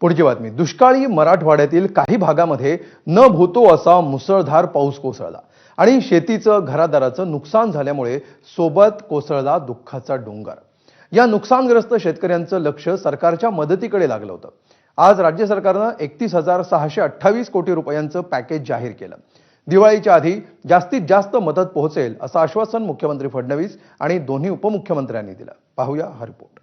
पुढची बातमी. दुष्काळी मराठवाड्यातील काही भागामध्ये न भूतो असा मुसळधार पाऊस कोसळला आणि शेतीचं घरादाराचं नुकसान झाल्यामुळे सोबत कोसळला दुःखाचा डोंगर. या नुकसानग्रस्त शेतकऱ्यांचं लक्ष सरकारच्या मदतीकडे लागलं होतं. आज राज्य सरकारनं एकतीस हजार सहाशे अठ्ठावीस कोटी रुपयांचं पॅकेज जाहीर केलं. दिवाळीच्या आधी जास्तीत जास्त मदत पोहोचेल असं आश्वासन मुख्यमंत्री फडणवीस आणि दोन्ही उपमुख्यमंत्र्यांनी दिलं. पाहूया हा रिपोर्ट.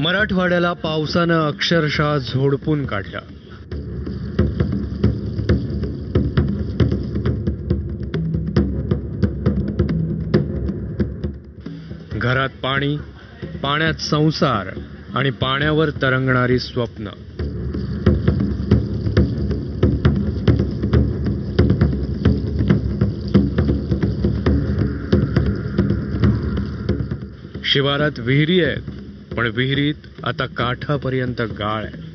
मराठवाड्याला पावसानं अक्षरशः झोडपून काढलं. घरात पाणी पाण्यात संसार आणि पाण्यावर तरंगणारी स्वप्न. शिवारात विहिरी आहेत. पण विहिरीत आता काठापर्यंत गाळ आहे.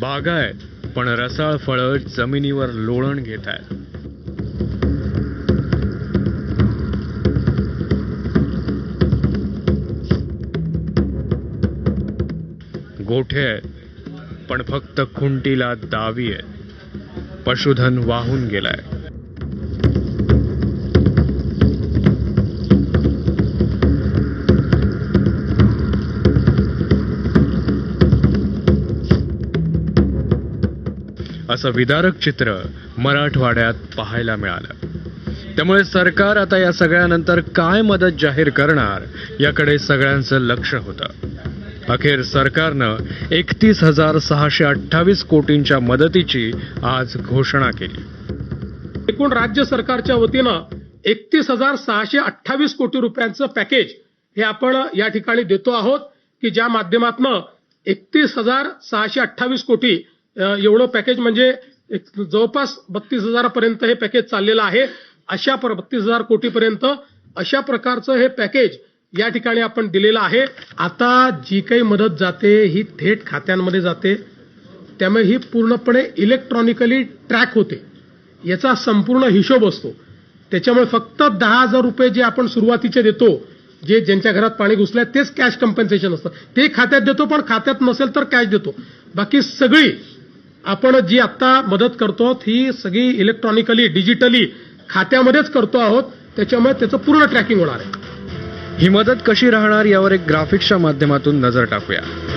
बागा आहेत पण रसाळ फळं जमिनीवर लोळण घेत आहेत. गोठे आहेत पण फक्त खुंटीला दावी आहेत. पशुधन वाहून गेलाय. असं विदारक चित्र मराठवाड्यात पाहायला मिळालं. त्यामुळे सरकार आता या सगळ्यानंतर काय मदत जाहीर करणार याकडे सगळ्यांचं लक्ष होतं. अखेर सरकारनं एकतीस हजार सहाशे अठ्ठावीस कोटींच्या मदतीची आज घोषणा केली. एकूण राज्य सरकारच्या वतीनं एकतीस हजार सहाशे अठ्ठावीस कोटी रुपयांचं पॅकेज हे आपण या ठिकाणी देतो आहोत की ज्या माध्यमातनं एकतीस हजार सहाशे अठ्ठावीस कोटी एवढं पॅकेज म्हणजे एक जवळपास बत्तीस हजारापर्यंत हे पॅकेज चाललेलं आहे. अशा बत्तीस हजार कोटीपर्यंत अशा प्रकारचं हे पॅकेज या ठिकाणी आपण दिलेलं आहे. आता जी काही मदत जाते ही थेट खात्यांमध्ये जाते. त्यामुळे ही पूर्णपणे इलेक्ट्रॉनिकली ट्रॅक होते. याचा संपूर्ण हिशोब असतो. त्याच्यामुळे फक्त दहा हजार रुपये जे आपण सुरुवातीचे देतो जे ज्यांच्या घरात पाणी घुसलंय तेच कॅश कंपन्सेशन असतं. ते खात्यात देतो पण खात्यात नसेल तर कॅश देतो. बाकी सगळी आपण जी आता मदत करतो आहोत ही सगळी इलेक्ट्रॉनिकली डिजिटली खात्यामध्येच करतो आहोत. त्याच्यामुळे त्याचं पूर्ण ट्रॅकिंग होणार आहे. ही मदत कशी राहणार यावर एक ग्राफिक्सच्या माध्यमातून नजर टाकूया.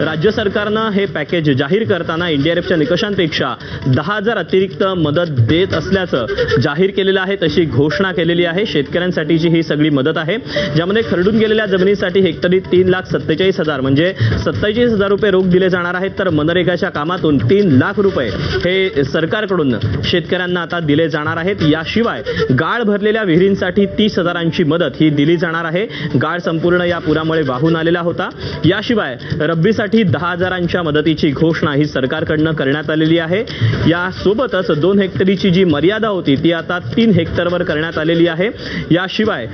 राज्य सरकारनं हे पॅकेज जाहीर करताना एनडीआरएफच्या निकषांपेक्षा दहा हजार अतिरिक्त मदत देत असल्याचं जाहीर केलेलं आहे तशी घोषणा केलेली आहे. शेतकऱ्यांसाठीची ही सगळी मदत आहे. ज्यामध्ये खरडून गेलेल्या जमिनीसाठी हेक्टरी तीन लाख सत्तेचाळीस हजार म्हणजे सत्तेचाळीस हजार रुपये रोख दिले जाणार आहेत. तर मनरेगाच्या कामातून तीन लाख रुपये हे सरकारकडून शेतकऱ्यांना आता दिले जाणार आहेत. याशिवाय गाळ भरलेल्या विहिरींसाठी तीस हजारांची मदत ही दिली जाणार आहे. गाळ संपूर्ण या पुरामुळे वाहून आलेला होता. याशिवाय रब्बीसाठी दहा हजारांच्या मदतीची घोषणा ही सरकारकडनं करण्यात आलेली आहे. यासोबतच दोन हेक्टरीची जी मर्यादा होती ती आता तीन हेक्टरवर करण्यात आलेली आहे. याशिवाय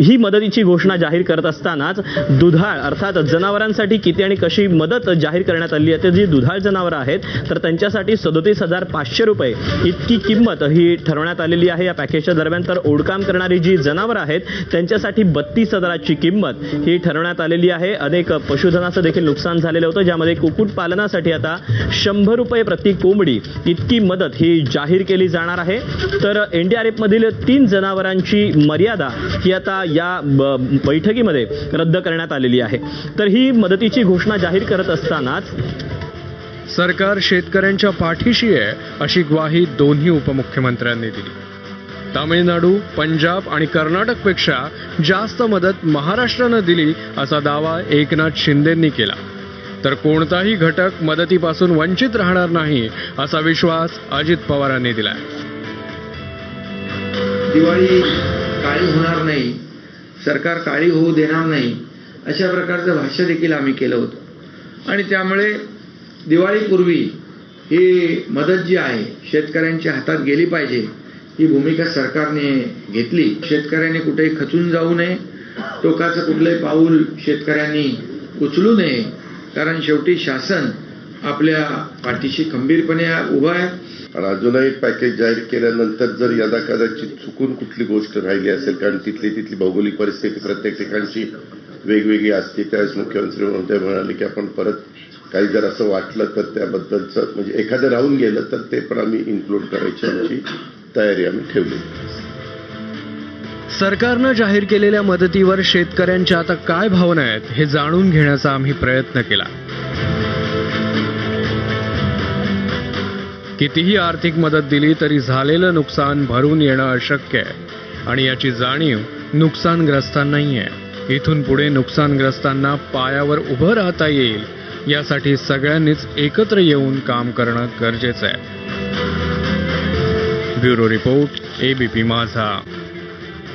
ही मदतीची घोषणा जाहीर करत असतानाच दुधाळ अर्थात जनावरांसाठी किती आणि कशी मदत जाहीर करण्यात आली आहे ते जी दुधाळ जनावरं आहेत तर त्यांच्यासाठी सदोतीस हजार पाचशे रुपये इतकी किंमत ही ठरवण्यात आलेली आहे. या पॅकेजच्या दरम्यान तर ओढकाम करणारी जी जनावरं आहेत त्यांच्यासाठी बत्तीस हजाराची किंमत ही ठरवण्यात आलेली आहे. अनेक पशुधनाचं देखील नुकसान झालेलं होतं ज्यामध्ये कुक्कुटपालनासाठी आता शंभर रुपये प्रति कोंबडी इतकी मदत ही जाहीर केली जाणार आहे. तर एनडीआरएफ मधील तीन जनावरांची मर्यादा ही आता या बैठकीमध्ये रद्द करण्यात आलेली आहे. तर ही मदतीची घोषणा जाहीर करत असतानाच सरकार शेतकऱ्यांच्या पाठीशी आहे अशी ग्वाही दोन्ही उपमुख्यमंत्र्यांनी दिली. तामिळनाडू पंजाब आणि कर्नाटकपेक्षा जास्त मदत महाराष्ट्रानं दिली असा दावा एकनाथ शिंदेंनी केला. तर कोणताही घटक मदतीपासून वंचित राहणार नाही असा विश्वास अजित पवारांनी दिलाय. दिवाळी काळी होणार नाही सरकार काळी होऊ देणार नाही अशा प्रकारचं भाष्य देखील आम्ही केलं होतं. आणि त्यामुळे दिवाळीपूर्वी ही मदत जी आहे शेतकऱ्यांच्या हातात गेली पाहिजे ही भूमिका सरकारने घेतली. शेतकऱ्यांनी कुठेही खचून जाऊ नये टोकाचं कुठलंही पाऊल शेतकऱ्यांनी उचलू नये कारण शेवटी शासन आपल्या पाठीशी खंबीरपणे उभं आहे. आणि अजूनही पॅकेज जाहीर केल्यानंतर जर यदा कदाचित चुकून कुठली गोष्ट राहिली असेल कारण तिथली तिथली भौगोलिक परिस्थिती प्रत्येक ठिकाणची वेगवेगळी असते त्यावेळेस मुख्यमंत्री महोदय म्हणाले की आपण परत काही जर असं वाटलं तर त्याबद्दलचं म्हणजे एखादं राहून गेलं तर ते पण आम्ही इन्क्लूड करायची आमची तयारी आम्ही ठेवली. सरकारनं जाहीर केलेल्या मदतीवर शेतकऱ्यांच्या आता काय भावना आहेत हे जाणून घेण्याचा आम्ही प्रयत्न केला. कितीही आर्थिक मदत दिली तरी झालेलं नुकसान भरून येणं अशक्य आहे आणि याची जाणीव नुकसानग्रस्तांनाही आहे. इथून पुढे नुकसानग्रस्तांना पायावर उभं राहता येईल यासाठी सगळ्यांनीच एकत्र येऊन काम करणं गरजेचं आहे. ब्युरो रिपोर्ट एबीपी माझा.